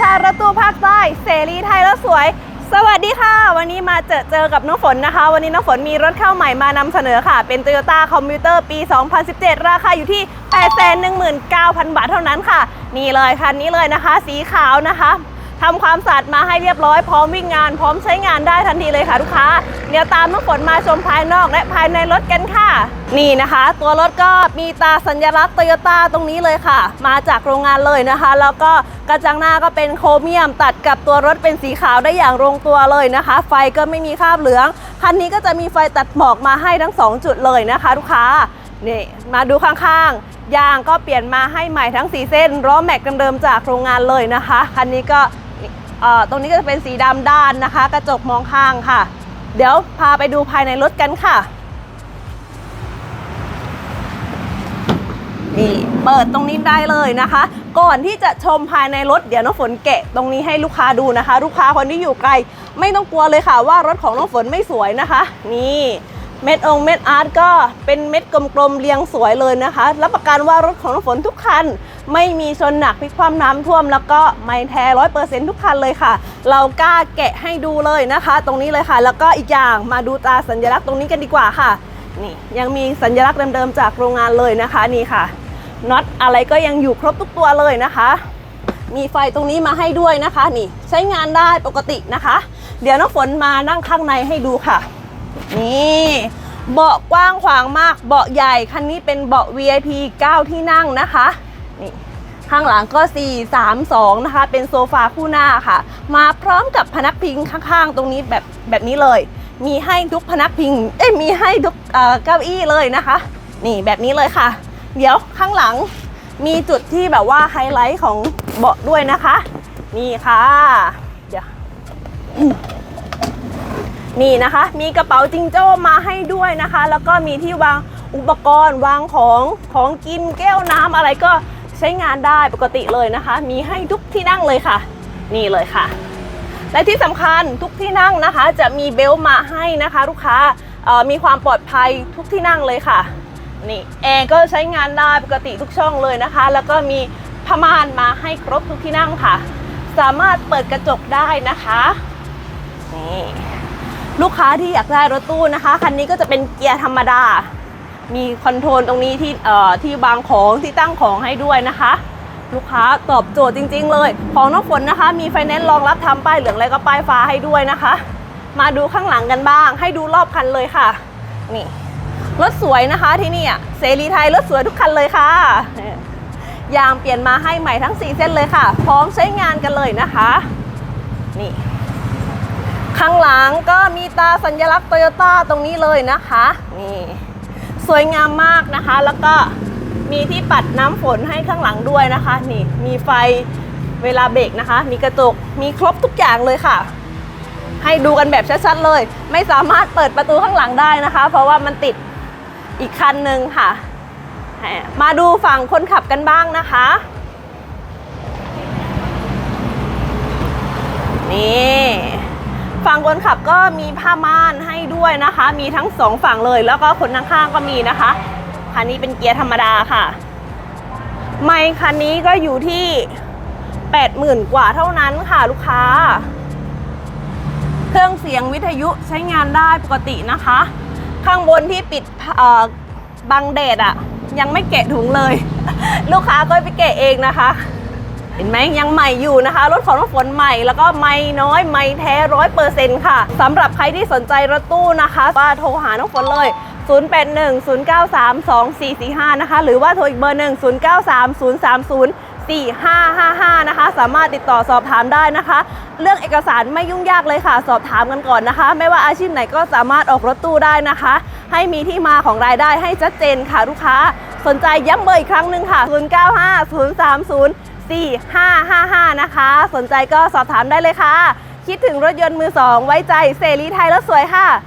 ชารถตู้ภาคใต้เสรีไทยรถสวย สวัสดีค่ะ วันนี้มาเจอเจอกับน้องฝนนะคะ วันนี้น้องฝนมีรถเข้าใหม่มานำเสนอค่ะ เป็น Toyota Commuter ปี 2017 ราคาอยู่ที่ 819,000 บาทเท่านั้นค่ะ นี่เลยคันนี้เลยนะคะ สีขาวนะคะ ทำความสะอาดมาให้เรียบร้อยพร้อมวิ่งงานพร้อมใช้งานได้ทันทีเลยค่ะลูกค้า เดี๋ยวตามน้องฝนมาชมภายนอกและภายในรถกันค่ะ นี่นะคะ ตัวรถก็มีตาสัญลักษณ์โตโยต้าตรงนี้เลยค่ะ มาจากโรงงานเลยนะคะ แล้วก็กระจังหน้าก็เป็นโครเมียมตัดกับตัวรถเป็นสีขาวได้อย่างลงตัวเลยนะคะ ไฟก็ไม่มีคราบเหลือง คันนี้ก็จะมีไฟตัดหมอกมาให้ทั้ง 2 จุดเลยนะคะลูกค้านี่มาดูข้างๆ ยางก็เปลี่ยนมาให้ใหม่ทั้ง 4 เส้น ล้อแม็กเดิมๆจากโรงงานเลยนะคะ คันนี้ก็ ตรงนี้ก็จะเป็นสีดำด้านนะคะ กระจกมองข้างค่ะ เดี๋ยวพาไปดูภายในรถกันค่ะนี่เปิดตรงนี้ได้เลยนะคะ ก่อนที่จะชมภายในรถเดี๋ยวน้องฝนแกะตรงนี้ให้ลูกค้าดูนะคะ ลูกค้าคนที่อยู่ไกล ไม่ต้องกลัวเลยค่ะว่ารถของน้องฝนไม่สวยนะคะ นี่เม็ดองเม็ดอาร์ตก็เป็นเม็ดกลมๆเรียงสวยเลยนะคะ รับประกันว่ารถของน้องฝนทุกคัน ไม่มีชนหนักพลิกคว่ำน้ำท่วม แล้วก็ไม่แท้ร้อยเปอร์เซ็นต์ทุกคันเลยค่ะ เรากล้าแกะให้ดูเลยนะคะ ตรงนี้เลยค่ะ แล้วก็อีกอย่างมาดูตราสัญลักษณ์ตรงนี้กันดีกว่าค่ะ นี่ยังมีสัญลักษณ์เดิมๆจากโรงงานเลยนะคะนี่ค่ะน็อตอะไรก็ยังอยู่ครบทุกตัวเลยนะคะ มีไฟตรงนี้มาให้ด้วยนะคะ นี่ใช้งานได้ปกตินะคะ เดี๋ยวน้องฝนมานั่งข้างในให้ดูค่ะ นี่เบาะกว้างขวางมาก เบาะใหญ่ คันนี้เป็นเบาะ VIP 9 ที่นั่งนะคะ ข้างหลังก็ 4 3 2 นะคะ เป็นโซฟาคู่หน้าค่ะ มาพร้อมกับพนักพิงข้างๆ ตรงนี้แบบแบบนี้เลย มีให้ทุกพนักพิง เอ้ยมีให้ทุกเอ่อเก้าอี้เลยนะคะ นี่แบบนี้เลยค่ะ เดี๋ยวข้างหลังมีจุดที่แบบว่าไฮไลท์ของเบาะด้วยนะคะ นี่ค่ะเดี๋ยวนี่นะคะ มีกระเป๋าจิงโจ้มาให้ด้วยนะคะ แล้วก็มีที่วางอุปกรณ์วางของของกินแก้วน้ำอะไรก็ ช้งานได้ปกติเลยนะคะ มีให้ทุกที่นั่งเลยค่ะ นี่เลยค่ะ และที่สำคัญทุกที่นั่งนะคะ จะมีเบลมาให้นะคะ ลูกค้ามีความปลอดภัยทุกที่นั่งเลยค่ะนี่แอร์ก็ใช้งานได้ปกติทุกช่องเลยนะคะ แล้วก็มีผ้าม่านมาให้ครบทุกที่นั่งค่ะ สามารถเปิดกระจกได้นะคะนี่ลูกค้าที่อยากได้รถตู้นะคะ คันนี้ก็จะเป็นเกียร์ธรรมดา มีคอนโทรลตรงนี้ที่เอ่อที่วางของที่ตั้งของให้ด้วยนะคะ ลูกค้าตอบโจทย์จริง ๆ เลย ของน้องฝนนะคะ มีไฟแนนซ์รองรับทำป้ายเหลืองและก็ป้ายฟ้าให้ด้วยนะคะ มาดูข้างหลังกันบ้าง ให้ดูรอบคันเลยค่ะ นี่รถสวยนะคะที่นี่อะเสรีไทยรถสวยทุกคันเลยค่ะยางเปลี่ยนมาให้ใหม่ทั้ง 4 เส้นเลยค่ะ พร้อมใช้งานกันเลยนะคะ นี่ ข้างหลังก็มีตาสัญลักษณ์โตโยต้าตรงนี้เลยนะคะ นี่ สวยงามมากนะคะ แล้วก็มีที่ปัดน้ำฝนให้ข้างหลังด้วยนะคะ นี่มีไฟเวลาเบรกนะคะ มีกระจกมีครบทุกอย่างเลยค่ะ ให้ดูกันแบบชัดๆเลย ไม่สามารถเปิดประตูข้างหลังได้นะคะ เพราะว่ามันติดอีกคันหนึ่งค่ะ มาดูฝั่งคนขับกันบ้างนะคะ นี่ ฝั่งคนขับก็มีผ้าม่านให้ด้วยนะคะ มีทั้งสองฝั่งเลย แล้วก็คนข้างๆก็มีนะคะคันนี้เป็นเกียร์ธรรมดาค่ะไมค์คันนี้ก็อยู่ที่80,000กว่าเท่านั้นค่ะลูกค้า เครื่องเสียงวิทยุใช้งานได้ปกตินะคะ ข้างบนที่ปิดเอ่อบังแดดอะยังไม่แกะถุงเลย ลูกค้าก็ไปแกะเองนะคะ เห็นไหมยังใหม่อยู่นะคะ รถของน้องฝนใหม่แล้วก็ไม่น้อยไม่แท้ร้อยเปอร์เซ็นต์ค่ะสำหรับใครที่สนใจรถตู้นะคะว่าโทรหาน้องฝนเลย 0810932445 นะคะ หรือว่าโทรอีกเบอร์หนึ่ง093030 4555 นะคะ สามารถติดต่อสอบถามได้นะคะ เรื่องเอกสารไม่ยุ่งยากเลยค่ะ สอบถามกันก่อนนะคะ ไม่ว่าอาชีพไหนก็สามารถออกรถตู้ได้นะคะ ให้มีที่มาของรายได้ให้ชัดเจนค่ะลูกค้า สนใจย้ำเบอร์อีกครั้งหนึ่งค่ะ 095030 4555 นะคะ สนใจก็สอบถามได้เลยค่ะ คิดถึงรถยนต์มือสองไว้ใจเสรีไทยรถสวยค่ะ